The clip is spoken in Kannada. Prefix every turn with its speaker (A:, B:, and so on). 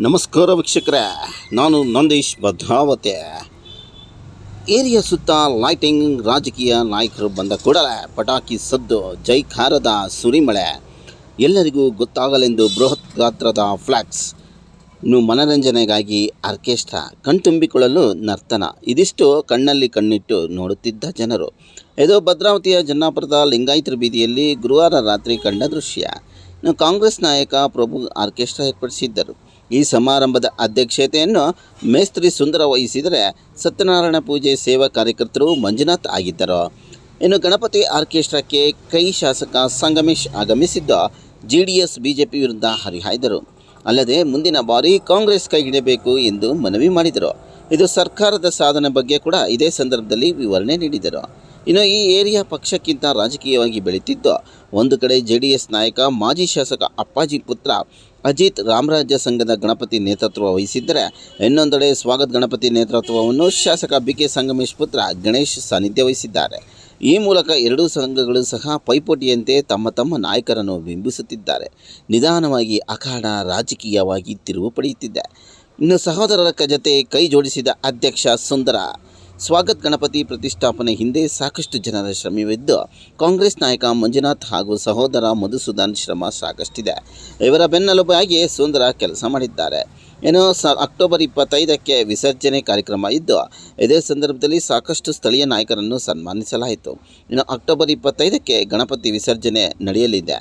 A: ನಮಸ್ಕಾರ ವೀಕ್ಷಕರೇ, ನಾನು ನಂದೀಶ್ ಭದ್ರಾವತಿ. ಏರಿಯಾ ಸುತ್ತ ಲೈಟಿಂಗ್ ರಾಜಕೀಯ ನಾಯಕರು ಬಂದ ಕೂಡಲೇ ಪಟಾಕಿ ಸದ್ದು ಜೈಕಾರದ ಸುರಿಮಳೆ. ಎಲ್ಲರಿಗೂ ಗೊತ್ತಾಗಲೆಂದು ಬೃಹತ್ ಗಾತ್ರದ ಫ್ಲ್ಯಾಕ್ಸ್ ಮನರಂಜನೆಗಾಗಿ ಆರ್ಕೆಸ್ಟ್ರಾ ಕಣ್ತುಂಬಿಕೊಳ್ಳಲು ನರ್ತನ. ಇದಿಷ್ಟು ಕಣ್ಣಲ್ಲಿ ಕಣ್ಣಿಟ್ಟು ನೋಡುತ್ತಿದ್ದ ಜನರು. ಇದು ಭದ್ರಾವತಿಯ ಜನ್ನಾಪುರದ ಲಿಂಗಾಯತರ ಬೀದಿಯಲ್ಲಿ ಗುರುವಾರ ರಾತ್ರಿ ಕಂಡ ದೃಶ್ಯ. ಕಾಂಗ್ರೆಸ್ ನಾಯಕ ಪ್ರಭು ಆರ್ಕೆಸ್ಟ್ರಾ ಏರ್ಪಡಿಸಿದ್ದರು. ಈ ಸಮಾರಂಭದ ಅಧ್ಯಕ್ಷತೆಯನ್ನು ಮೇಸ್ತ್ರಿ ಸುಂದರ ವಹಿಸಿದರೆ ಸತ್ಯನಾರಾಯಣ ಪೂಜೆ ಸೇವಾ ಕಾರ್ಯಕರ್ತರು ಮಂಜುನಾಥ್ ಆಗಿದ್ದರು. ಇನ್ನು ಗಣಪತಿ ಆರ್ಕೆಸ್ಟ್ರಾಕ್ಕೆ ಕೈ ಶಾಸಕ ಸಂಗಮೇಶ್ ಆಗಮಿಸಿದ್ದು ಜೆ ಡಿ ಎಸ್ ಬಿಜೆಪಿ ವಿರುದ್ಧ ಹರಿಹಾಯ್ದರು. ಅಲ್ಲದೆ ಮುಂದಿನ ಬಾರಿ ಕಾಂಗ್ರೆಸ್ ಕೈಗಿಡಬೇಕು ಎಂದು ಮನವಿ ಮಾಡಿದರು. ಇದು ಸರ್ಕಾರದ ಸಾಧನೆ ಬಗ್ಗೆ ಕೂಡ ಇದೇ ಸಂದರ್ಭದಲ್ಲಿ ವಿವರಣೆ ನೀಡಿದರು. ಇನ್ನು ಈ ಏರಿಯಾ ಪಕ್ಷಕ್ಕಿಂತ ರಾಜಕೀಯವಾಗಿ ಬೆಳೀತಿದ್ದು ಒಂದು ಕಡೆ ಜೆ ಡಿ ಎಸ್ ನಾಯಕ, ಮಾಜಿ ಶಾಸಕ ಅಪ್ಪಾಜಿ ಪುತ್ರ ಅಜಿತ್ ರಾಮರಾಜ್ಯ ಸಂಘದ ಗಣಪತಿ ನೇತೃತ್ವ ವಹಿಸಿದ್ದರೆ ಇನ್ನೊಂದೆಡೆ ಸ್ವಾಗತ್ ಗಣಪತಿ ನೇತೃತ್ವವನ್ನು ಶಾಸಕ ಬಿ ಕೆ ಸಂಗಮೇಶ್ ಪುತ್ರ ಗಣೇಶ್ ಸಾನ್ನಿಧ್ಯ ವಹಿಸಿದ್ದಾರೆ. ಈ ಮೂಲಕ ಎರಡೂ ಸಂಘಗಳು ಸಹ ಪೈಪೋಟಿಯಂತೆ ತಮ್ಮ ತಮ್ಮ ನಾಯಕರನ್ನು ಬಿಂಬಿಸುತ್ತಿದ್ದಾರೆ. ನಿಧಾನವಾಗಿ ಅಖಾಡ ರಾಜಕೀಯವಾಗಿ ತಿರುವು ಪಡೆಯುತ್ತಿದೆ. ಇನ್ನು ಸಹೋದರರ ಜತೆ ಕೈ ಜೋಡಿಸಿದ ಅಧ್ಯಕ್ಷ ಸುಂದರ ಸ್ವಾಗತ್ ಗಣಪತಿ ಪ್ರತಿಷ್ಠಾಪನೆ ಹಿಂದೆ ಸಾಕಷ್ಟು ಜನರ ಶ್ರಮವಿದ್ದು ಕಾಂಗ್ರೆಸ್ ನಾಯಕ ಮಂಜುನಾಥ್ ಹಾಗೂ ಸಹೋದರ ಮಧುಸೂದನ್ ಶ್ರಮ ಸಾಕಷ್ಟಿದೆ. ಇವರ ಬೆನ್ನೆಲುಬಾಗಿ ಸುಂದರ ಕೆಲಸ ಮಾಡಿದ್ದಾರೆ. ಏನು ಸ ಅಕ್ಟೋಬರ್ ಇಪ್ಪತ್ತೈದಕ್ಕೆ ವಿಸರ್ಜನೆ ಕಾರ್ಯಕ್ರಮ ಇದ್ದು, ಇದೇ ಸಂದರ್ಭದಲ್ಲಿ ಸಾಕಷ್ಟು ಸ್ಥಳೀಯ ನಾಯಕರನ್ನು ಸನ್ಮಾನಿಸಲಾಯಿತು. ಇನ್ನು ಅಕ್ಟೋಬರ್ ಇಪ್ಪತ್ತೈದಕ್ಕೆ ಗಣಪತಿ ವಿಸರ್ಜನೆ ನಡೆಯಲಿದೆ.